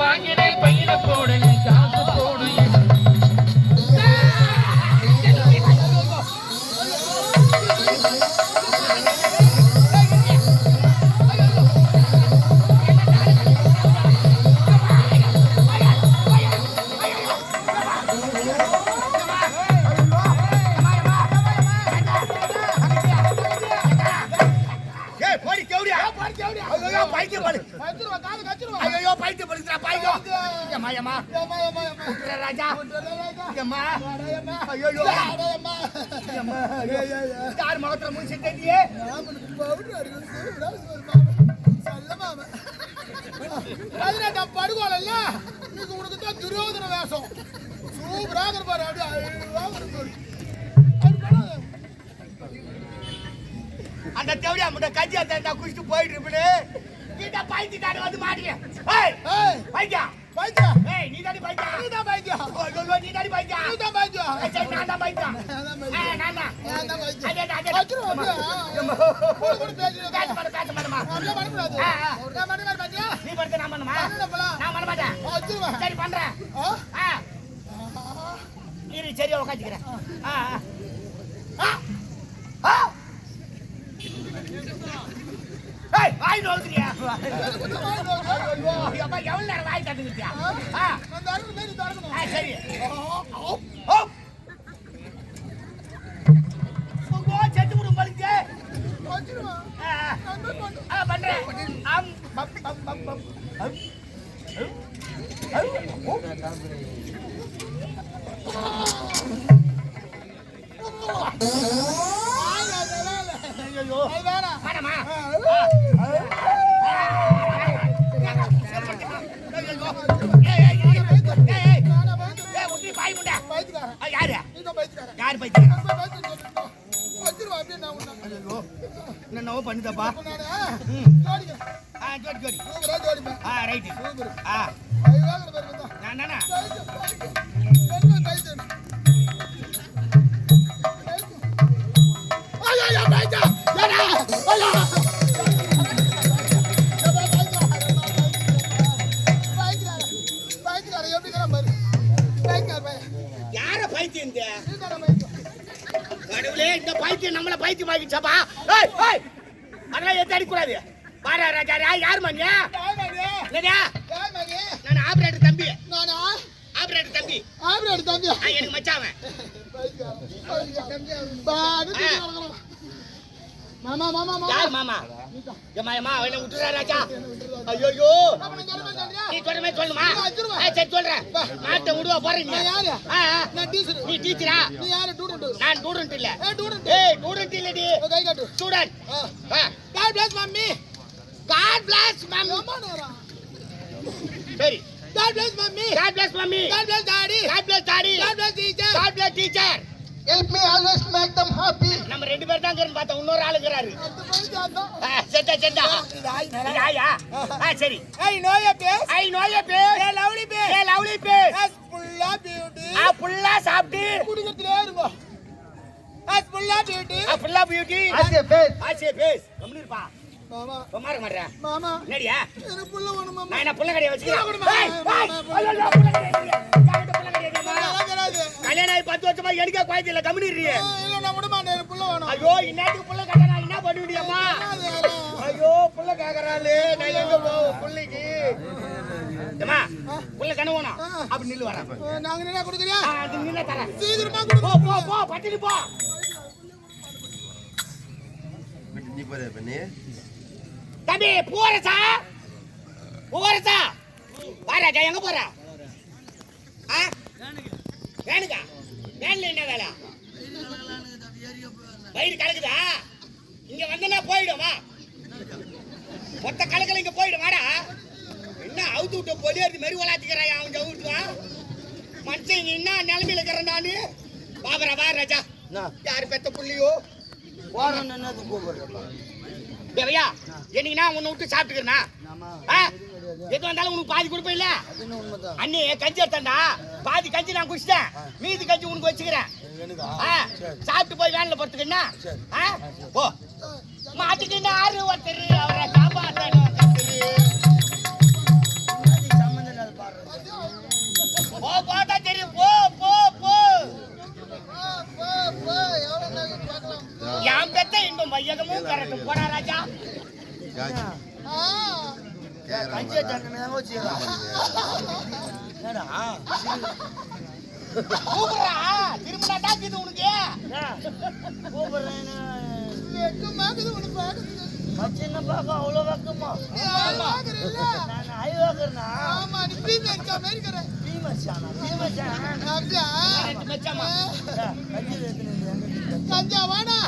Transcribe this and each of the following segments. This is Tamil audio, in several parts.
வாங்கினே பையில போடு. பாய்க்கோ ஏமா ஏமா ஏம்மா ஏம்மா ஏம்மா விட்டுற ராஜா விட்டுறா ராஜா. ஏமா ஏம்மா. ஐயோ ஏம்மா. ஏமா ஏய். யார் முகத்துல முடிச்சு தெரியே ராமனுக்கு அடிக்கணும். சூப்பரா இருக்கு மாமா. நல்ல மாமா. பதினெட்டாம் படுகோலல்ல? இன்னைக்கு உனக்கு தான் துரியோதன வேஷம். சூப்பரா இருக்கு பாரு. அப்படியே அழகா. அந்த தேவடியா முட்டை கஞ்சி அந்த குடிச்சிட்டு போயிட்டு இருப்பே கிட்ட பைத்திட்டாரு வந்து மாட்டீங்க ஏய் பைத்தியா பைத்தியா. ஏய் நீ தாடி பைத்தியா நீதான் பைத்தியா. ஐயோ நீ தாடி பைத்தியா நீதான் பைத்தியா. ஏய், நான் தான் பைத்தியா நான்தான் பைத்தியா. ஏய் நான் தான் நான்தான் பைத்தியா. அதே அதே வச்சிருவா அப்படியே. கூட பேச இருக்காத. மாட்டேன் பேச மாட்டேமா அப்படிலாம் பண்ணக்கூடாது. ஆ, ஆ. நான் பண்ண மாதிரி பாத்தியா? நீ படுத்து நான் பண்ணுமா. நான் பண்ண மாட்டேன் வச்சிருவேன். சரி பண்றேன்? ஆ இரு சரியா உட்காந்துக்கிறேன் ஆ ஆ. ஆ ஆ ஏய் வாய் நோக்குறியா? அப்பா எவ்வளவு நேரம் வாய் தந்துக்கிட்டியா சரி. செத்து விடும் பழுக்கு பண்றேன். ஆம். என்னவோ பண்ணுதப்பா. ஆ ஜோடி ஜோடி. ஆ ரைட்டு. சூப்பர். ஆ. நான் பைத்தியம். கடவுளே இந்த பைத்தியம் நம்மள பைத்தியம் ஆகிச்சப்பா அதெல்லாம் எடுத்து அடிக்கூடாது பாரா ராஜா யா- யார் மணி யார் மகனே? என்னடா? யார் மகனே? நான் ஆபரேட்டர் தம்பி. நானா? ஆபரேட்டர் தம்பி. ஆம்பளையோட தம்பியா? ஆ, எனக்கு மச்சாவன் மாமா மாமா மாமா. யார் மாமா. ஏமா ஏமா அவனை விட்டுறா ராஜா ஐயோ? நீ சொல்ற மாதிரி சொல்லுமா? சரி சொல்றேன். மாட்டை விடுவா போறேன் நீ. நான் டீச்சர். நீ டீச்சரா? நீ யாரு? டூடண்ட் நான் ஸ்டூடெண்ட் இல்ல. ஏ டூடண்ட் ஏய் ஸ்டூடெண்ட் இல்லடி. கை காட்டு. Student. God bless mummy. God bless mummy சரி. God bless mummy. God bless mummy. God bless daddy. God bless daddy. God bless teacher. God bless teacher. Help me always make them happy நம்ம ரெண்டு பேர் தான் இருக்கிறோம் பார்த்தா இன்னொரு ஆளுங்கிறாரு அந்த பைத்தியம் தான் ஆ, செத்தா செத்தா. இது ஆயா ஆ சரி. I know you face I know you face a lovely face a lovely face as ஃபுல்லா பியூட்டி. ஆ புல்லா சாப்பிட்டு. குடிக்கிறதுலே இருங்க. அஸ் ஃபுல்லா பியூட்டி. ஆ புல்லா பியூட்டி. ஆசிய பேஸ். ஆச்சே பேஸ். கம்முனு இருப்பா மாமா மாற மாட்டேன் மாமா. என்னடியா? எனக்கு புள்ள வேணும் மாமா? நான் என்ன புள்ள கடையை ஏய், மாமா, ஐயோ, ஐயோ, புள்ள எனக்கே குழந்தை இல்ல கம்முனிடுறியே ஆ, இல்ல நான் விட மாட்டேன். எனக்கு புள்ள வேணும். ஐயோ இன்னத்துக்கு புள்ள கடை நான் என்ன பண்ணுவியம்மா அது யாரும். ஐயோ புள்ள கேக்குறாளே. நான் எங்க போவோம் புள்ளைக்கு? ஏம்மா புள்ள கனவு வேணும். அப்படி நில்லு நாங்க என்ன கொடுக்குறியா ஆ, அது நின்ன தரேன். சீக்கிரமா போ போ போ பட்டினி போ. நீ போற பண்ணி தம்பி எங்க போற? ஆ? வேன்ல என்ன வேலை? வயிறு கலக்குதா? இங்க வந்தனா போயிடும் வா. மொத்த கலக்கல இங்க போயிடும் வாடா. என்ன அவுத்து விட்ட பொலியறது மெரு வளாத்திக்கிறாயா அவன் அவுத்துவா மனுஷன் இங்க என்ன நிலைமையில இருக்கிறேன் நானு? பாபரா வா ராஜா. யாரு பெத்த புள்ளியோ? தேவையா என்னைக்கு நான் உன்னை விட்டு சாப்பிட்டுக்கிறேனா? எது வந்தாலும் உனக்கு பாதி கொடுப்பேன் இல்ல? அண்ணி கஞ்சி எடுத்தா பாதி கஞ்சி நான் குடிச்சிட்டேன். மீதி கஞ்சி உனக்கு வச்சுக்கிறேன். ஆ? சாப்பிட்டு போய் வேன்ல போறதுக்குன்னா போ. மாட்டுக்கு ஆறு ஒருத்தர் அவரை காப்பாற்றணும் ஒருத்தரு. போ போட்டா தெரியும். போ போ போ. என் பெத்த இன்பம் வையகமும் கரட்டும். போடா ராஜா. ஆ, கூப்பிடுறா திரும்பினா அவ்வளோ வெக்கமா ஆமா நீ பிரீமியர் இருக்கா மாதிரி இருக்கிற கஞ்சா வாடா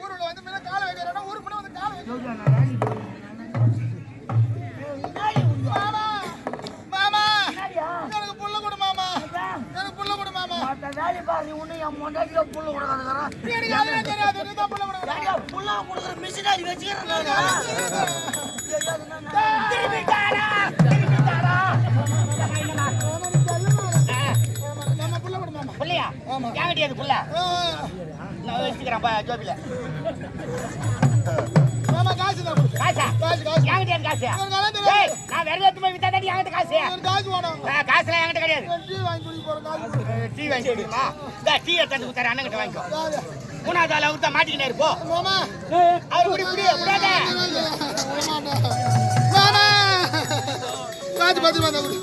ஊருல வந்து காலை வைக்கிறேன்னா ஊருக்குள்ள வந்து காலை வைக்கிறேன். மொண்டாட்டில புள்ள கொடுக்கறதுக்காரன் எனக்கு அதெல்லாம் தெரியாது நீ தான் புள்ள கொடு ஏன்டா புள்ள கொடுக்குற மிஷினரி வச்சுக்கிறேன் நானு திரும்பி தாரா திரும்பி தாரா மாமா புள்ள கொடு மாமா புள்ளையா? ஏன் கிடையாது புள்ள ஆ, நான் வச்சுக்கிறேன் பா ஜோபில மாமா காசு தான் கொடு காசா? காசு காசு. ஏன் கிடையாது காசு? எனக்கு அதெல்லாம் தெரியாது. ஏய் நான் வெறும் எடுத்து போய் வித்தா தாடி என்கிட்ட காசு. காசுலாம் என்கிட்ட கிடையாது. டீ வாங்கி கொடுக்குமா இந்த டீ எடுத்து கொடுத்தாரு அண்ணன் கிட்ட வாங்கிக்கோ. மூணாவது ஆள் அவர் தான் மாட்டிக்கினாரு போ மாமா. அவர் குடி குடி விடாத மாமா. காசு பத்து ரூபா தான் கொடு.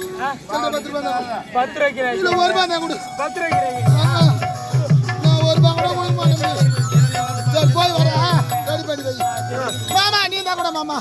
பத்து தான் இல்ல ஒரு ரூபா தான் கொடு. பத்து ஆமா. நான் ஒரு ரூபா கூட போய் வரேன் மாமா நீ தான் கூட மாமா.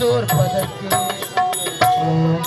உன்னிடம் தோற்பதற்கு. ஓம்